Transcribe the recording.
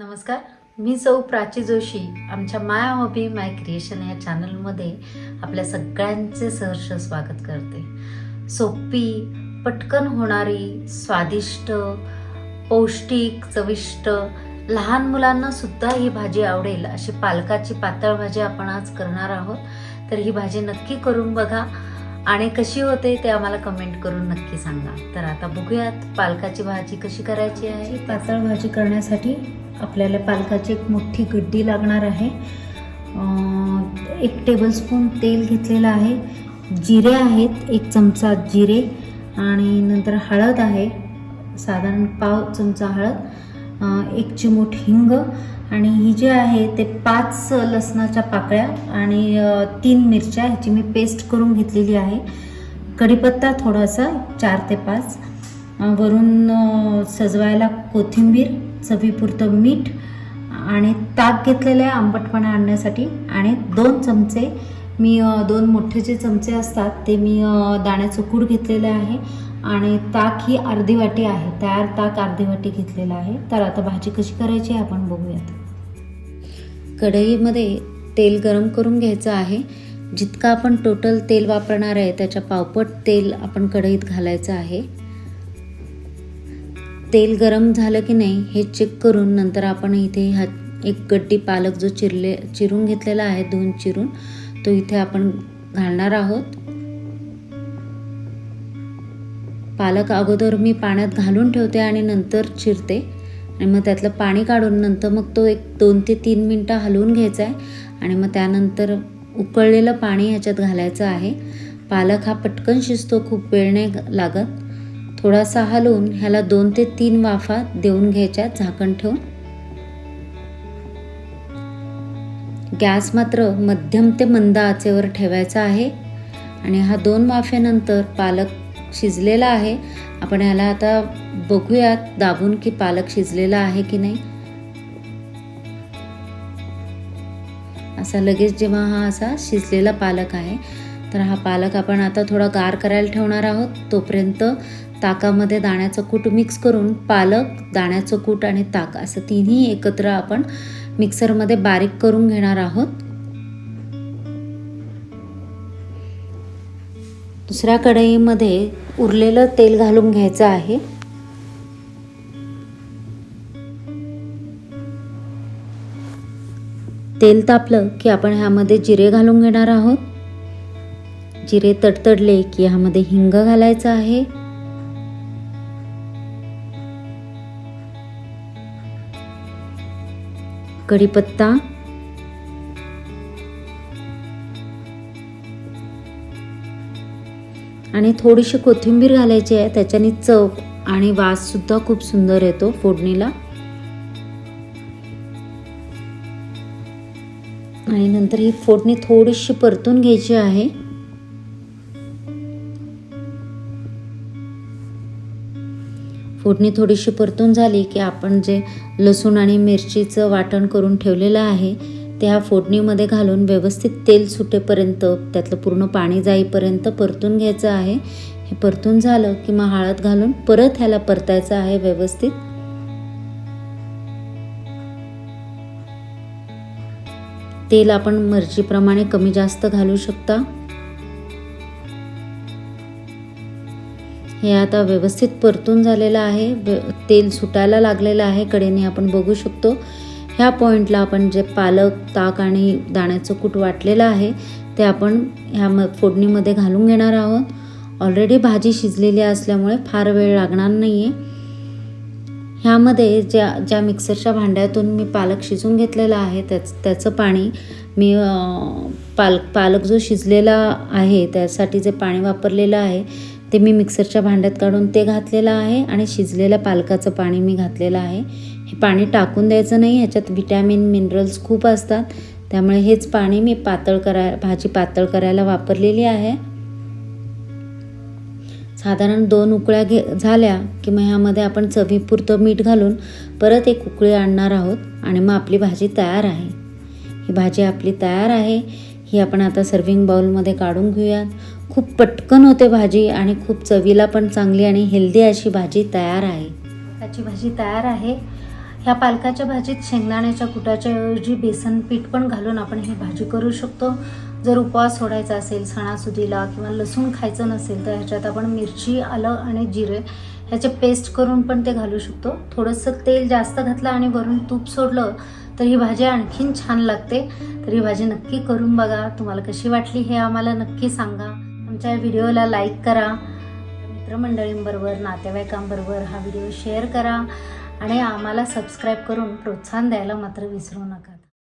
नमस्कार. मी सौ प्राची जोशी आमच्या माय हॉबी माय क्रिएशन या चॅनलमध्ये आपल्या सगळ्यांचे सहर्ष स्वागत करते. सोपी पटकन होणारी स्वादिष्ट पौष्टिक चविष्ट लहान मुलांना सुद्धा ही भाजी आवडेल अशी पालकाची पातळ भाजी आपण आज करणार आहोत. तर ही भाजी नक्की करून बघा. आणि कशी होते ते आम्हाला कमेंट करून नक्की सांगा. तर आता बघूयात पालकाची भाजी कशी करायची आहे. पातळ भाजी करण्यासाठी आपल्याला पालकाची एक मोठी गड्डी लागणार आहे. एक टेबलस्पून तेल घेतलेलं आहे. जिरे आहेत एक चमचा जिरे आणि नंतर हळद आहे. साधारण पाव चमचा हळद. एक चिमूट हिंग आणि ही जी आहे ते पाच लसणाच्या पाकळ्या आणि तीन मिरच्या ह्याची मी पेस्ट करून घेतलेली आहे. कढीपत्ता थोडासा चार ते पाच. वरून सजवायला कोथिंबीर चवीपुरतं मीठ आणि ताक घेतलेलं आहे आंबटपणा आणण्यासाठी आणि दोन चमचे मी दोन मोठे जे चमचे असतात ते मी दाण्याचं कूड घेतलेलं आहे. आणि ताक ही अर्धी वाटी आहे. तयार ताक अर्धी वाटी घेतलेला आहे. तर आता भाजी कशी करायची आहे आपण बघूयात. कढईमध्ये तेल गरम करून घ्यायचं आहे. जितकं आपण टोटल तेल वापरणार आहे त्याच्या पावपट तेल आपण कढईत घालायचं आहे. तेल गरम झालं की नाही हे चेक करून नंतर आपण इथे हा एक गड्डी पालक जो चिरले चिरून घेतलेला आहे दोन चिरून तो इथे आपण घालणार आहोत. पालक अगोदर मी पाण्यात घालून ठेवते आणि नंतर चिरते. आणि मग त्यातलं पाणी काढून नंतर मग तो एक दोन ते तीन मिनटं हलवून घ्यायचा आहे. आणि मग त्यानंतर उकळलेलं पाणी ह्याच्यात घालायचं आहे. पालक हा पटकन शिजतो खूप वेळ नाही लागत. थोडासा हलवून ह्याला दोन ते तीन वाफा देऊन घ्यायच्या झाकण ठेवून. गॅस मात्र मध्यम ते मंद आचेवर ठेवायचा आहे. आणि हा दोन वाफेनंतर पालक शिजलेला आहे. आपण ह्याला आता बघूयात दाबून की पालक शिजलेला आहे की नाही. असा लगेच जेव्हा हा असा शिजलेला पालक आहे तर हा पालक आपण आता थोडा गार करायला ठेवणार आहोत. तोपर्यंत ताकामध्ये दाण्याचं कूट मिक्स करून पालक दाण्याचं कूट आणि ताक असं तिन्ही एकत्र आपण मिक्सरमध्ये बारीक करून घेणार आहोत. दुसऱ्या कढईमध्ये उरलेलं तेल घालून घ्यायचं आहे. तेल तापलं की आपण ह्यामध्ये जिरे घालून घेणार आहोत. जिरे तडतडले की ह्यामध्ये हिंग घालायचं आहे. कढीपत्ता आणि थोडीशी कोथिंबीर घालायची आहे त्याच्याने चव आणि वास सुद्धा खूप सुंदर येतो फोडणीला. आणि नंतर ही फोडणी थोडीशी परतून घ्यायची आहे. फोडणी थोडीशी परतून झाली की आपण जे लसूण आणि मिरचीचं वाटण करून ठेवलेलं आहे ते ह्या फोडणीमध्ये घालून व्यवस्थित तेल सुटेपर्यंत त्यातलं पूर्ण पाणी जाईपर्यंत परतून घ्यायचं आहे. हे परतून झालं की मग हळद घालून परत ह्याला परतायचं आहे व्यवस्थित. तेल आपण मर्जीप्रमाणे कमी जास्त घालू शकता. हे आता व्यवस्थित परतून झालेलं आहे. तेल सुटायला लागलेलं आहे. कडेने आपण बघू शकतो. ह्या पॉईंटला आपण जे पालक ताक आणि दाण्याचं कूट वाटलेलं आहे ते आपण ह्या म फोडणीमध्ये घालून घेणार आहोत. ऑलरेडी भाजी शिजलेली असल्यामुळे फार वेळ लागणार नाही आहे ह्यामध्ये ज्या ज्या मिक्सरच्या भांड्यातून मी पालक शिजून घेतलेला आहे त्याच त्याचं पाणी मी पालक पाल पालक जो शिजलेला आहे त्यासाठी जे पाणी वापरलेलं आहे ते मी मिक्सरच्या भांड्यात काढून ते घातलेलं आहे आणि शिजलेल्या पालकाचं पाणी मी घातलेलं आहे. हे पाणी टाकून द्यायचं नाही ह्याच्यात विटॅमिन मिनरल्स खूप असतात. त्यामुळे हेच पाणी मी पातळ कराय भाजी पातळ करायला वापरलेली आहे. साधारण दोन उकळ्या घे झाल्या की मग ह्यामध्ये आपण चवीपुरतं मीठ घालून परत एक उकळी आणणार आहोत आणि मग आपली भाजी तयार आहे. ही भाजी आपली तयार आहे ही आपण आता सर्विंग बाउलमध्ये काढून घेऊयात. खूप पटकन होते भाजी आणि खूप चवीला पण चांगली आणि हेल्दी अशी भाजी तयार आहे. त्याची भाजी तयार आहे. ह्या पालकाच्या भाजीत शेंगदाण्याच्या कुटाच्या ऐवजी बेसन पीठ पण घालून आपण ही भाजी करू शकतो. जर उपवास सोडायचा असेल सणासुदीला किंवा लसूण खायचं नसेल तर ह्याच्यात आपण मिरची आलं आणि जिरे ह्याचे पेस्ट करून पण ते घालू शकतो. थोडंसं तेल जास्त घातलं आणि वरून तूप सोडलं तर ही भाजी आणखीन छान लागते. तर ही भाजी नक्की करून बघा. तुम्हाला कशी वाटली हे आम्हाला नक्की सांगा. आमच्या व्हिडिओला लाईक करा. मित्रमंडळींबरोबर नातेवाईकांबरोबर हा व्हिडिओ शेअर करा. आणि आम्हाला सबस्क्राईब करून प्रोत्साहन द्यायला मात्र विसरू नका.